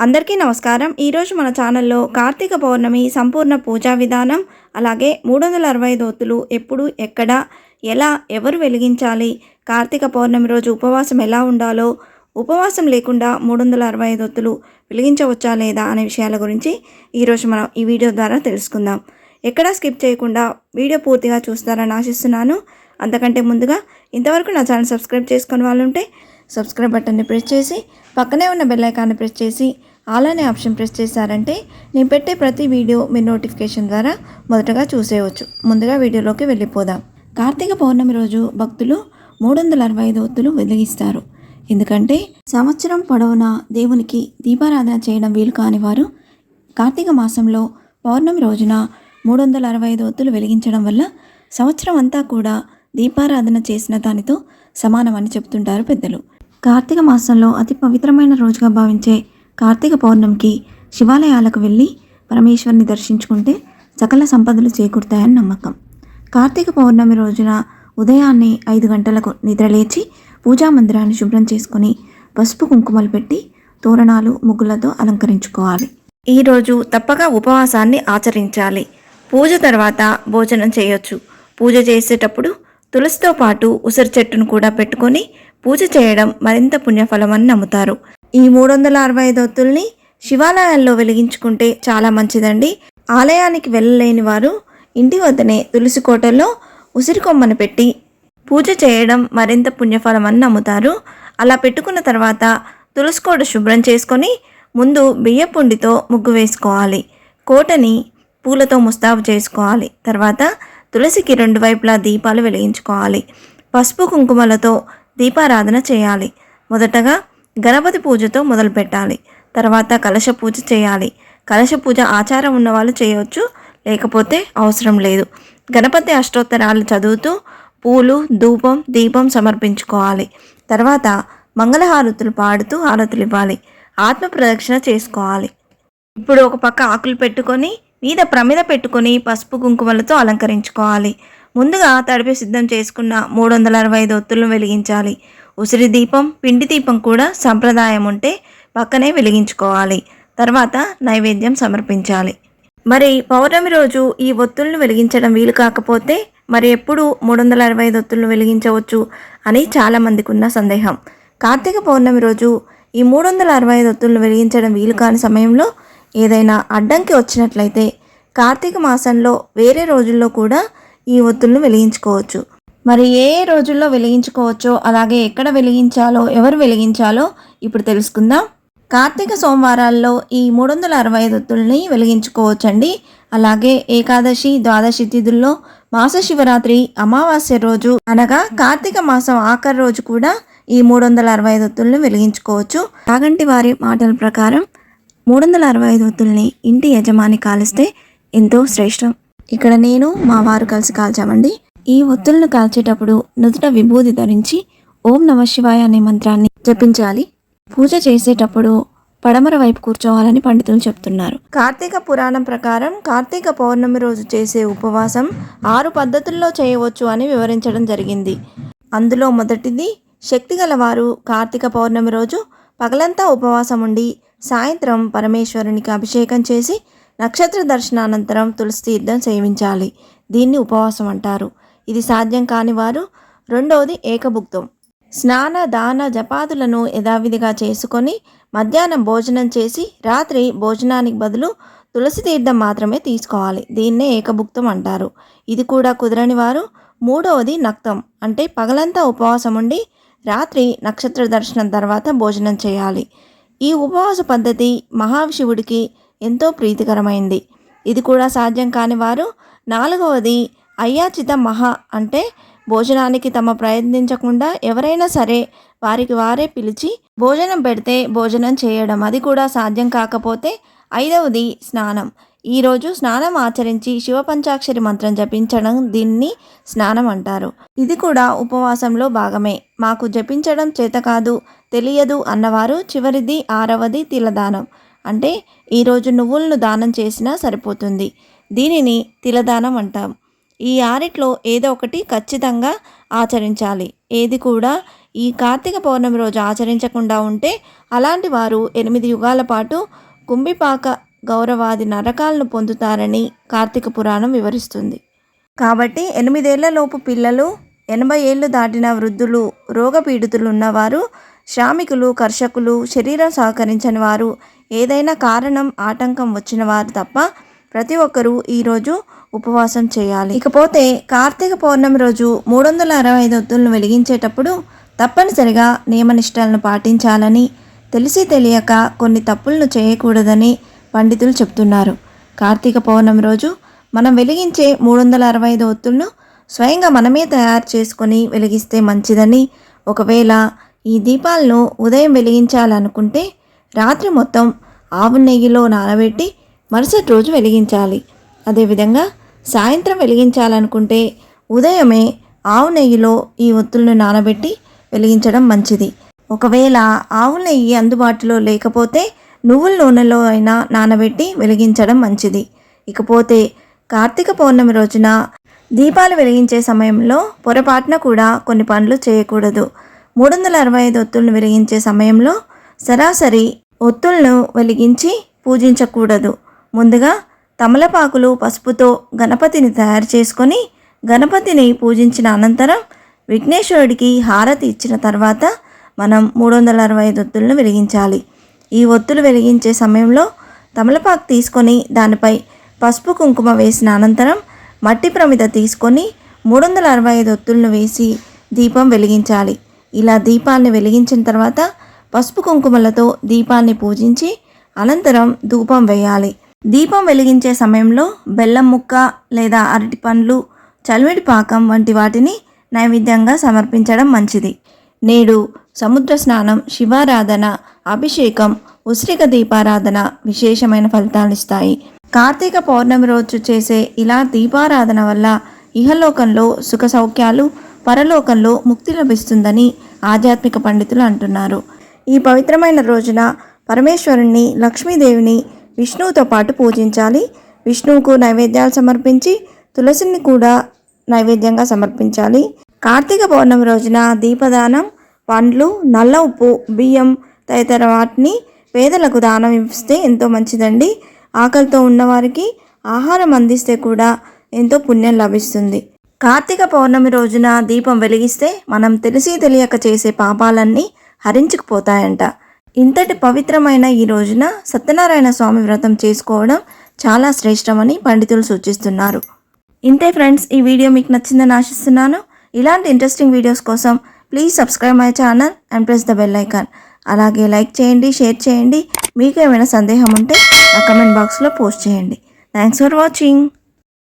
అందరికీ నమస్కారం. ఈరోజు మన ఛానల్లో కార్తీక పౌర్ణమి సంపూర్ణ పూజా విధానం అలాగే మూడు వందల అరవై ఐదు ఎప్పుడు ఎక్కడ ఎలా ఎవరు వెలిగించాలి కార్తీక పౌర్ణమి రోజు ఉపవాసం ఎలా ఉండాలో ఉపవాసం లేకుండా మూడు వందల అరవై ఐదు ఒత్తులు వెలిగించవచ్చా లేదా అనే విషయాల గురించి ఈరోజు మనం ఈ వీడియో ద్వారా తెలుసుకుందాం. ఎక్కడా స్కిప్ చేయకుండా వీడియో పూర్తిగా చూస్తారని ఆశిస్తున్నాను. అంతకంటే ముందుగా ఇంతవరకు నా ఛానల్ సబ్స్క్రైబ్ చేసుకుని వాళ్ళు ఉంటే సబ్స్క్రైబ్ బటన్ని ప్రెస్ చేసి పక్కనే ఉన్న బెల్ ఐకాన్ని ప్రెస్ చేసి అలానే ఆప్షన్ ప్రెస్ చేశారంటే నేను పెట్టే ప్రతి వీడియో మీ నోటిఫికేషన్ ద్వారా మొదటగా చూసేయవచ్చు ముందుగా వీడియోలోకి వెళ్ళిపోదాం. కార్తీక పౌర్ణమి రోజు భక్తులు మూడు వందల అరవై ఐదు ఒత్తులు వెలిగిస్తారు. ఎందుకంటే సంవత్సరం పొడవునా దేవునికి దీపారాధన చేయడం వీలు కాని వారు కార్తీక మాసంలో పౌర్ణమి రోజున మూడు వందల అరవై ఐదు ఒత్తులు వెలిగించడం వల్ల సంవత్సరం అంతా కూడా దీపారాధన చేసిన దానితో సమానమని చెబుతుంటారు పెద్దలు. కార్తీక మాసంలో అతి పవిత్రమైన రోజుగా భావించే కార్తీక పౌర్ణమికి శివాలయాలకు వెళ్ళి పరమేశ్వరిని దర్శించుకుంటే సకల సంపదలు చేకూరుతాయని నమ్మకం. కార్తీక పౌర్ణమి రోజున ఉదయాన్నే ఐదు గంటలకు నిద్రలేచి పూజా మందిరాన్ని శుభ్రం చేసుకొని పసుపు కుంకుమలు పెట్టి తోరణాలు ముగ్గులతో అలంకరించుకోవాలి. ఈరోజు తప్పక ఉపవాసాన్ని ఆచరించాలి. పూజ తర్వాత భోజనం చేయొచ్చు. పూజ చేసేటప్పుడు తులసితో పాటు ఉసిరి చెట్టును కూడా పెట్టుకొని పూజ చేయడం మరింత పుణ్యఫలమని నమ్ముతారు. ఈ మూడు వందల అరవై ఐదు ఒత్తుల్ని శివాలయాల్లో వెలిగించుకుంటే చాలా మంచిదండి. ఆలయానికి వెళ్ళలేని వారు ఇంటి వద్దనే తులసి కోటల్లో ఉసిరి కొమ్మను పెట్టి పూజ చేయడం మరింత పుణ్యఫలమని నమ్ముతారు. అలా పెట్టుకున్న తర్వాత తులసి కోట శుభ్రం చేసుకొని ముందు బియ్యపుండితో ముగ్గు వేసుకోవాలి. కోటని పూలతో ముస్తాబు చేసుకోవాలి. తర్వాత తులసికి రెండు వైపులా దీపాలు వెలిగించుకోవాలి. పసుపు కుంకుమలతో దీపారాధన చేయాలి. మొదటగా గణపతి పూజతో మొదలు పెట్టాలి తర్వాత కలశ పూజ చేయాలి. కలశ పూజ ఆచారం ఉన్నవాళ్ళు చేయవచ్చు. లేకపోతే అవసరం లేదు. గణపతి అష్టోత్తరాలు చదువుతూ పూలు ధూపం దీపం సమర్పించుకోవాలి. తర్వాత మంగళహారతులు పాడుతూ హారతులు ఇవ్వాలి. ఆత్మ ప్రదక్షిణ చేసుకోవాలి. ఇప్పుడు ఒక పక్క ఆకులు పెట్టుకొని మీద ప్రమిద పెట్టుకొని పసుపు కుంకుమలతో అలంకరించుకోవాలి. ముందుగా తడిపి సిద్ధం చేసుకున్న మూడు వందల అరవై ఐదు ఒత్తులను వెలిగించాలి. ఉసిరి దీపం పిండి దీపం కూడా సంప్రదాయం ఉంటే పక్కనే వెలిగించుకోవాలి. తర్వాత నైవేద్యం సమర్పించాలి. మరి పౌర్ణమి రోజు ఈ ఒత్తులను వెలిగించడం వీలు కాకపోతే మరి ఎప్పుడు మూడు వందల అరవై ఐదు ఒత్తులను వెలిగించవచ్చు అని చాలామందికి ఉన్న సందేహం. కార్తీక పౌర్ణమి రోజు ఈ మూడు వందల అరవై ఐదు ఒత్తులను వెలిగించడం వీలు కాని సమయంలో ఏదైనా అడ్డంకి వచ్చినట్లయితే కార్తీక మాసంలో వేరే రోజుల్లో కూడా ఈ ఒత్తులను వెలిగించుకోవచ్చు. మరి ఏ రోజుల్లో వెలిగించుకోవచ్చో అలాగే ఎక్కడ వెలిగించాలో ఎవరు వెలిగించాలో ఇప్పుడు తెలుసుకుందాం. కార్తీక సోమవారాల్లో ఈ మూడు వందల అరవై ఐదు ఒత్తుల్ని వెలిగించుకోవచ్చండి. అలాగే ఏకాదశి ద్వాదశి తిథుల్లో మాస శివరాత్రి అమావాస్య రోజు అనగా కార్తీక మాసం ఆఖరి రోజు కూడా ఈ మూడు వందల అరవై ఐదు ఒత్తుల్ని వెలిగించుకోవచ్చు. కాగంటి వారి మాటల ప్రకారం మూడు వందల అరవై ఐదు ఒత్తుల్ని ఇంటి యజమాని కాలిస్తే ఎంతో శ్రేష్టం. ఇక్కడ నేను మా వారు కలిసి కాల్చామండి. ఈ ఒత్తులను కాల్చేటప్పుడు నుదుట విభూది ధరించి ఓం నమ శివాయ అనే మంత్రాన్ని జపించాలి. పూజ చేసేటప్పుడు పడమర వైపు కూర్చోవాలని పండితులు చెప్తున్నారు. కార్తీక పురాణం ప్రకారం కార్తీక పౌర్ణమి రోజు చేసే ఉపవాసం ఆరు పద్ధతుల్లో చేయవచ్చు అని వివరించడం జరిగింది. అందులో మొదటిది శక్తిగల వారు కార్తీక పౌర్ణమి రోజు పగలంతా ఉపవాసం ఉండి సాయంత్రం పరమేశ్వరునికి అభిషేకం చేసి నక్షత్ర దర్శనానంతరం తులసి తీర్థం సేవించాలి. దీన్ని ఉపవాసం అంటారు. ఇది సాధ్యం కాని వారు. రెండవది ఏకభుక్తం. స్నాన దాన జపాదులను యథావిధిగా చేసుకొని మధ్యాహ్నం భోజనం చేసి రాత్రి భోజనానికి బదులు తులసి తీర్థం మాత్రమే తీసుకోవాలి. దీన్నే ఏకభుక్తం అంటారు. ఇది కూడా కుదరని వారు. మూడవది నక్తం. అంటే పగలంతా ఉపవాసం ఉండి రాత్రి నక్షత్ర దర్శనం తర్వాత భోజనం చేయాలి. ఈ ఉపవాస పద్ధతి మహాశివుడికి ఎంతో ప్రీతికరమైంది. ఇది కూడా సాధ్యం కాని వారు. నాలుగవది అయ్యాచిత మహా అంటే భోజనానికి తమ ప్రయత్నించకుండా ఎవరైనా సరే వారికి వారే పిలిచి భోజనం పెడితే భోజనం చేయడం. అది కూడా సాధ్యం కాకపోతే ఐదవది స్నానం. ఈరోజు స్నానం ఆచరించి శివపంచాక్షరి మంత్రం జపించడం దీన్ని స్నానం అంటారు. ఇది కూడా ఉపవాసంలో భాగమే. మాకు జపించడం చేత కాదు తెలియదు అన్నవారు చివరిది ఆరవది తిలదానం. అంటే ఈరోజు నువ్వులను దానం చేసినా సరిపోతుంది. దీనిని తిలదానం అంటాం. ఈ ఆరిట్లో ఏదో ఒకటి ఖచ్చితంగా ఆచరించాలి. ఏది కూడా ఈ కార్తీక పౌర్ణమి రోజు ఆచరించకుండా ఉంటే అలాంటి వారు ఎనిమిది యుగాల పాటు కుంభిపాక గౌరవాది నరకాలను పొందుతారని కార్తీక పురాణం వివరిస్తుంది. కాబట్టి ఎనిమిదేళ్ళలోపు పిల్లలు ఎనభై ఏళ్ళు దాటిన వృద్ధులు రోగపీడితులు ఉన్నవారు శ్రామికులు కర్షకులు శరీరం సహకరించని వారు ఏదైనా కారణం ఆటంకం వచ్చిన వారు తప్ప ప్రతి ఒక్కరూ ఈరోజు ఉపవాసం చేయాలి. ఇకపోతే కార్తీక పౌర్ణమి రోజు మూడు వందల అరవై ఐదు ఒత్తులను వెలిగించేటప్పుడు తప్పనిసరిగా నియమనిష్టాలను పాటించాలని తెలిసి తెలియక కొన్ని తప్పులను చేయకూడదని పండితులు చెప్తున్నారు. కార్తీక పౌర్ణమి రోజు మనం వెలిగించే మూడు వందల అరవై ఐదు ఒత్తులను స్వయంగా మనమే తయారు చేసుకొని వెలిగిస్తే మంచిదని ఒకవేళ ఈ దీపాలను ఉదయం వెలిగించాలనుకుంటే రాత్రి మొత్తం ఆవు నెయ్యిలో నానబెట్టి మరుసటి రోజు వెలిగించాలి. అదేవిధంగా సాయంత్రం వెలిగించాలనుకుంటే ఉదయమే ఆవు నెయ్యిలో ఈ ఒత్తులను నానబెట్టి వెలిగించడం మంచిది. ఒకవేళ ఆవు నెయ్యి అందుబాటులో లేకపోతే నువ్వుల నూనెలో అయినా నానబెట్టి వెలిగించడం మంచిది. ఇకపోతే కార్తీక పౌర్ణమి రోజున దీపాలు వెలిగించే సమయంలో పొరపాటున కూడా కొన్ని పనులు చేయకూడదు. మూడు వందల అరవై ఐదు ఒత్తులను వెలిగించే సమయంలో సరాసరి ఒత్తులను వెలిగించి పూజించకూడదు. ముందుగా తమలపాకులు పసుపుతో గణపతిని తయారు చేసుకొని గణపతిని పూజించిన అనంతరం విఘ్నేశ్వరుడికి హారతి ఇచ్చిన తర్వాత మనం మూడు వందల అరవై ఐదు ఒత్తులను వెలిగించాలి. ఈ ఒత్తులు వెలిగించే సమయంలో తమలపాకు తీసుకొని దానిపై పసుపు కుంకుమ వేసిన అనంతరం మట్టి ప్రమిద తీసుకొని మూడు వందల అరవై ఐదు ఒత్తులను వేసి దీపం వెలిగించాలి. ఇలా దీపాన్ని వెలిగించిన తర్వాత పసుపు కుంకుమలతో దీపాన్ని పూజించి అనంతరం ధూపం వేయాలి. దీపం వెలిగించే సమయంలో బెల్లం ముక్క లేదా అరటి పండ్లు చలివిడి పాకం వంటి వాటిని నైవేద్యంగా సమర్పించడం మంచిది. నేడు సముద్ర స్నానం శివారాధన అభిషేకం ఉసిరిక దీపారాధన విశేషమైన ఫలితాలిస్తాయి కార్తీక పౌర్ణమి రోజు చేసే ఇలా దీపారాధన వల్ల ఇహలోకంలో సుఖ సౌఖ్యాలు పరలోకంలో ముక్తి లభిస్తుందని ఆధ్యాత్మిక పండితులు అంటున్నారు. ఈ పవిత్రమైన రోజున పరమేశ్వరుణ్ణి లక్ష్మీదేవిని విష్ణువుతో పాటు పూజించాలి. విష్ణువుకు నైవేద్యాలు సమర్పించి తులసిని కూడా నైవేద్యంగా సమర్పించాలి. కార్తీక పౌర్ణమి రోజున దీపదానం పండ్లు నల్ల ఉప్పు బియ్యం తదితర వాటిని పేదలకు దానం ఇస్తే ఎంతో మంచిదండి. ఆకలితో ఉన్నవారికి ఆహారం అందిస్తే కూడా ఎంతో పుణ్యం లభిస్తుంది. కార్తీక పౌర్ణమి రోజున దీపం వెలిగిస్తే మనం తెలిసి తెలియక చేసే పాపాలన్నీ హరించుకుపోతాయంట. ఇంతటి పవిత్రమైన ఈ రోజున సత్యనారాయణ స్వామి వ్రతం చేసుకోవడం చాలా శ్రేష్టమని పండితులు సూచిస్తున్నారు. ఇంతే ఫ్రెండ్స్ ఈ వీడియో మీకు నచ్చిందని ఆశిస్తున్నాను. ఇలాంటి ఇంట్రెస్టింగ్ వీడియోస్ కోసం please subscribe my channel and press the bell icon అలాగే లైక్ చేయండి షేర్ చేయండి. మీకు ఏమైనా సందేహం ఉంటే నా కమెంట్ బాక్స్లో పోస్ట్ చేయండి. Thanks for watching